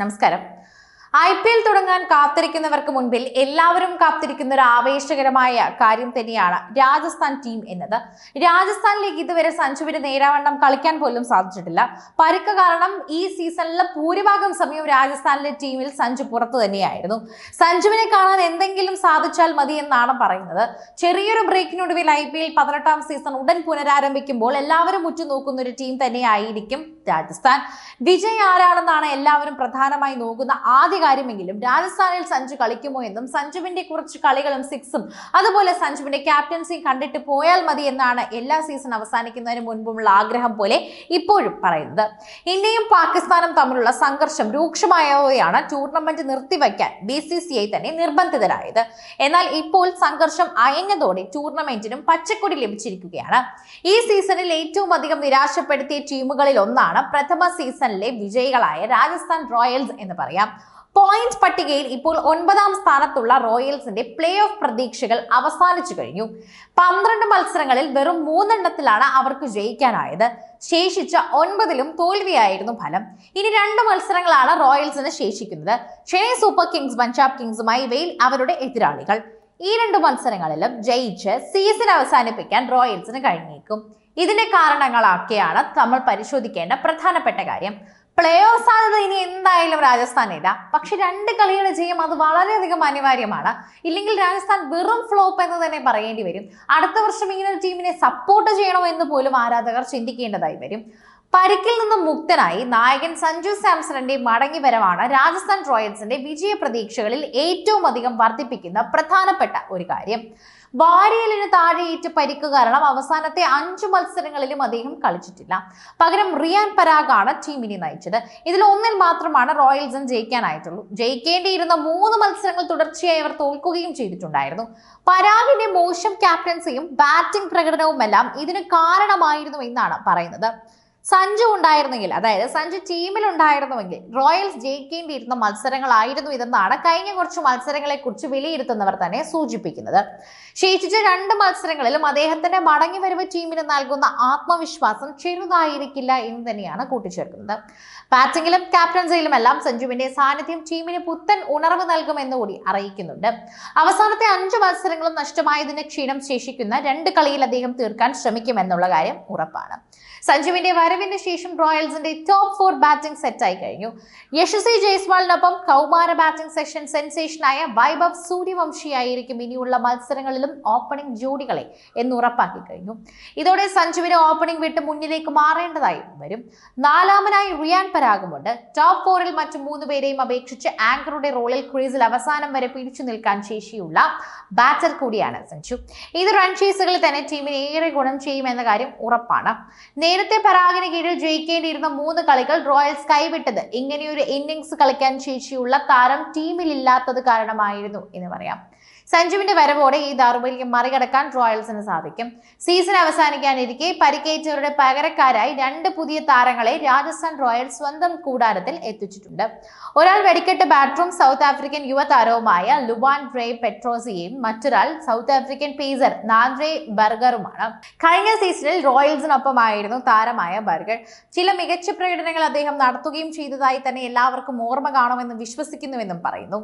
നമസ്കാരം. I P L തുടങ്ങാൻ കാത്തിരിക്കുന്നവർക്ക് മുൻപിൽ എല്ലാവരും കാത്തിരിക്കുന്ന ഒരു ആവേശകരമായ കാര്യം തന്നെയാണ് രാജസ്ഥാൻ ടീം എന്നത്. രാജസ്ഥാനിലേക്ക് ഇതുവരെ സഞ്ജുവിന് നേരാവണ്ണം കളിക്കാൻ പോലും സാധിച്ചിട്ടില്ല. പരുക്ക് കാരണം ഈ സീസണിലെ ഭൂരിഭാഗം സമയവും രാജസ്ഥാനിലെ ടീമിൽ സഞ്ജു പുറത്തു തന്നെയായിരുന്നു. സഞ്ജുവിനെ കാണാൻ എന്തെങ്കിലും സാധിച്ചാൽ മതി എന്നാണ് പറയുന്നത്. ചെറിയൊരു ബ്രേക്കിനൊടുവിൽ ഐ പി എൽ പതിനെട്ടാം സീസൺ ഉടൻ പുനരാരംഭിക്കുമ്പോൾ എല്ലാവരും ഉറ്റുനോക്കുന്ന ഒരു ടീം തന്നെയായിരിക്കും രാജസ്ഥാൻ. വിജയ് ആരാണെന്നാണ് എല്ലാവരും പ്രധാനമായി നോക്കുന്ന ആദ്യ കാര്യമെങ്കിലും രാജസ്ഥാനിൽ സഞ്ജു കളിക്കുമോ എന്നും സഞ്ജുവിന്റെ കുറച്ച് കളികളും സിക്സും അതുപോലെ സഞ്ജുവിന്റെ ക്യാപ്റ്റൻസിയും കണ്ടിട്ട് പോയാൽ മതി എന്നാണ് എല്ലാ സീസൺ അവസാനിക്കുന്നതിന് മുൻപുമുള്ള ആഗ്രഹം പോലെ ഇപ്പോഴും പറയുന്നത്. ഇന്ത്യയും പാകിസ്ഥാനും തമ്മിലുള്ള സംഘർഷം രൂക്ഷമായവയാണ് ടൂർണമെന്റ് നിർത്തിവയ്ക്കാൻ ബി സി സി ഐ തന്നെ നിർബന്ധിതരായത്. എന്നാൽ ഇപ്പോൾ സംഘർഷം അയഞ്ഞതോടെ ടൂർണമെന്റിനും പച്ചക്കൊടി ലഭിച്ചിരിക്കുകയാണ്. ഈ സീസണിൽ ഏറ്റവും അധികം നിരാശപ്പെടുത്തിയ ടീമുകളിൽ ഒന്നാണ് പ്രഥമ സീസണിലെ വിജയികളായ രാജസ്ഥാൻ റോയൽസ് എന്ന് പറയാം. പോയിന്റ് പട്ടികയിൽ ഇപ്പോൾ ഒൻപതാം സ്ഥാനത്തുള്ള റോയൽസിന്റെ പ്ലേ ഓഫ് പ്രതീക്ഷകൾ അവസാനിച്ചു കഴിഞ്ഞു. പന്ത്രണ്ട് മത്സരങ്ങളിൽ വെറും മൂന്നെണ്ണത്തിലാണ് അവർക്ക് ജയിക്കാനായത്. ശേഷിച്ച ഒൻപതിലും തോൽവിയായിരുന്നു ഫലം. ഇനി രണ്ട് മത്സരങ്ങളാണ് റോയൽസിന് ശേഷിക്കുന്നത്. ചെന്നൈ സൂപ്പർ കിങ്സ് പഞ്ചാബ് കിങ്സുമായി ഇവയിൽ അവരുടെ എതിരാളികൾ. ഈ രണ്ട് മത്സരങ്ങളിലും ജയിച്ച് സീസൺ അവസാനിപ്പിക്കാൻ റോയൽസിന് കഴിഞ്ഞേക്കും. ഇതിന്റെ കാരണങ്ങളൊക്കെയാണ് നമ്മൾ പരിശോധിക്കേണ്ട പ്രധാനപ്പെട്ട കാര്യം. പ്ലേ ഓഫ് സാധ്യത ഇനി എന്തായാലും രാജസ്ഥാനില്ല പക്ഷെ രണ്ട് കളികൾ ജയം അത് വളരെയധികം അനിവാര്യമാണ്. ഇല്ലെങ്കിൽ രാജസ്ഥാൻ വെറും ഫ്ലോപ്പ് എന്ന് തന്നെ പറയേണ്ടി വരും. അടുത്ത വർഷം ഇങ്ങനെ ഒരു ടീമിനെ സപ്പോർട്ട് ചെയ്യണോ എന്ന് പോലും ആരാധകർ ചിന്തിക്കേണ്ടതായി വരും. പരിക്കിൽ നിന്നും മുക്തനായി നായകൻ സഞ്ജു സാംസണിന്റെ മടങ്ങിവരവാണ് രാജസ്ഥാൻ റോയൽസിന്റെ വിജയ പ്രതീക്ഷകളിൽ ഏറ്റവും അധികം വർദ്ധിപ്പിക്കുന്ന പ്രധാനപ്പെട്ട ഒരു കാര്യം. വാരിയലിന് താഴെയേറ്റ പരിക്ക് കാരണം അവസാനത്തെ അഞ്ചു മത്സരങ്ങളിലും അദ്ദേഹം കളിച്ചിട്ടില്ല. പകരം റിയാൻ പരാഗാണ് ടീമിനെ നയിച്ചത്. ഇതിൽ ഒന്നിൽ മാത്രമാണ് റോയൽസിന് ജയിക്കാനായിട്ടുള്ളൂ. ജയിക്കേണ്ടിയിരുന്ന മൂന്ന് മത്സരങ്ങൾ തുടർച്ചയായി അവർ തോൽക്കുകയും ചെയ്തിട്ടുണ്ടായിരുന്നു. പരാഗിന്റെ മോശം ക്യാപ്റ്റൻസിയും ബാറ്റിംഗ് പ്രകടനവുമെല്ലാം ഇതിന് കാരണമായിരുന്നു എന്നാണ് പറയുന്നത്. സഞ്ജു ഉണ്ടായിരുന്നെങ്കിൽ അതായത് സഞ്ജു ടീമിൽ ഉണ്ടായിരുന്നുവെങ്കിൽ റോയൽസ് ജയിക്കേണ്ടിയിരുന്ന മത്സരങ്ങളായിരുന്നു ഇതെന്നാണ് കഴിഞ്ഞ കുറച്ച് മത്സരങ്ങളെ കുറിച്ച് വിലയിരുത്തുന്നവർ തന്നെ സൂചിപ്പിക്കുന്നത്. ശേഷിച്ച രണ്ട് മത്സരങ്ങളിലും അദ്ദേഹത്തിന്റെ മടങ്ങിവരവ് ടീമിന് നൽകുന്ന ആത്മവിശ്വാസം ചെറുതായിരിക്കില്ല എന്ന് തന്നെയാണ് കൂട്ടിച്ചേർക്കുന്നത്. ബാറ്റിംഗിലും ക്യാപ്റ്റൻസിയിലുമെല്ലാം സഞ്ജുവിന്റെ സാന്നിധ്യം ടീമിന് പുത്തൻ ഉണർവ് നൽകുമെന്ന് കൂടി അറിയിക്കുന്നുണ്ട്. അവസാനത്തെ അഞ്ച് മത്സരങ്ങളും നഷ്ടമായതിന് ക്ഷീണം ശേഷിക്കുന്ന രണ്ട് കളിയിൽ അദ്ദേഹം തീർക്കാൻ ശ്രമിക്കുമെന്നുള്ള കാര്യം ഉറപ്പാണ്. സഞ്ജുവിന്റെ വരവിന് ശേഷം റോയൽസിന്റെ ടോപ്പ് ഫോർ ബാറ്റിംഗ് സെറ്റ് ആയി കഴിഞ്ഞു. യശസ്വി ജയ്സ്വാളിനൊപ്പം കൗമാര ബാറ്റിംഗ് സെക്ഷൻ സെൻസേഷനായ വൈഭവ് സൂര്യവംശിയായിരിക്കും ഇനിയുള്ള മത്സരങ്ങളിലും ഓപ്പണിംഗ് ജോഡികളെ എന്ന് ഉറപ്പാക്കി കഴിഞ്ഞു. ഇതോടെ സഞ്ജുവിന് ഓപ്പണിംഗ് വിട്ട് മുന്നിലേക്ക് മാറേണ്ടതായി വരും. നാലാമനായി റിയാൻ പരാഗുമുണ്ട്. ടോപ്പ് ഫോറിൽ മറ്റു മൂന്ന് പേരെയും അപേക്ഷിച്ച് ആങ്കറുടെ റോളിൽ ക്രീസിൽ അവസാനം വരെ പിടിച്ചു നിൽക്കാൻ ശേഷിയുള്ള ബാറ്റർ കൂടിയാണ് സഞ്ജു. ഇത് റൺ ചേസുകളിൽ തന്നെ ടീമിന് ഏറെ ഗുണം ചെയ്യുമെന്ന കാര്യം ഉറപ്പാണ്. നേരത്തെ പരാഗിന് കീഴിൽ ജയിക്കേണ്ടിയിരുന്ന മൂന്ന് കളികൾ റോയൽസ് കൈവിട്ടത്. ഇങ്ങനെയൊരു ഇന്നിംഗ്സ് കളിക്കാൻ ശേഷിയുള്ള താരം ടീമിലില്ലാത്തത് കാരണമായിരുന്നു എന്ന് പറയാം. സഞ്ജുവിന്റെ വരവോടെ ഈ ദൗർബല്യം മറികടക്കാൻ റോയൽസിന് സാധിക്കും. സീസൺ അവസാനിക്കാനിരിക്കെ പരിക്കേറ്റവരുടെ പകരക്കാരായി രണ്ട് പുതിയ താരങ്ങളെ രാജസ്ഥാൻ റോയൽസ് സ്വന്തം കൂടാരത്തിൽ എത്തിച്ചിട്ടുണ്ട്. ഒരാൾ വെടിക്കെട്ട് ബാറ്ററും സൗത്ത് ആഫ്രിക്കൻ യുവതാരവുമായ ലുവാൻ ഡ്രേ പെട്രോസിയെയും മറ്റൊരാൾ സൗത്ത് ആഫ്രിക്കൻ പേസർ നാന്ദ്രേ ബർഗറുമാണ്. കഴിഞ്ഞ സീസണിൽ റോയൽസിനൊപ്പമായിരുന്നു താരമായ ബർഗർ. ചില മികച്ച പ്രകടനങ്ങൾ അദ്ദേഹം നടത്തുകയും ചെയ്തതായി തന്നെ എല്ലാവർക്കും ഓർമ്മ കാണുമെന്ന് വിശ്വസിക്കുന്നുവെന്നും പറയുന്നു.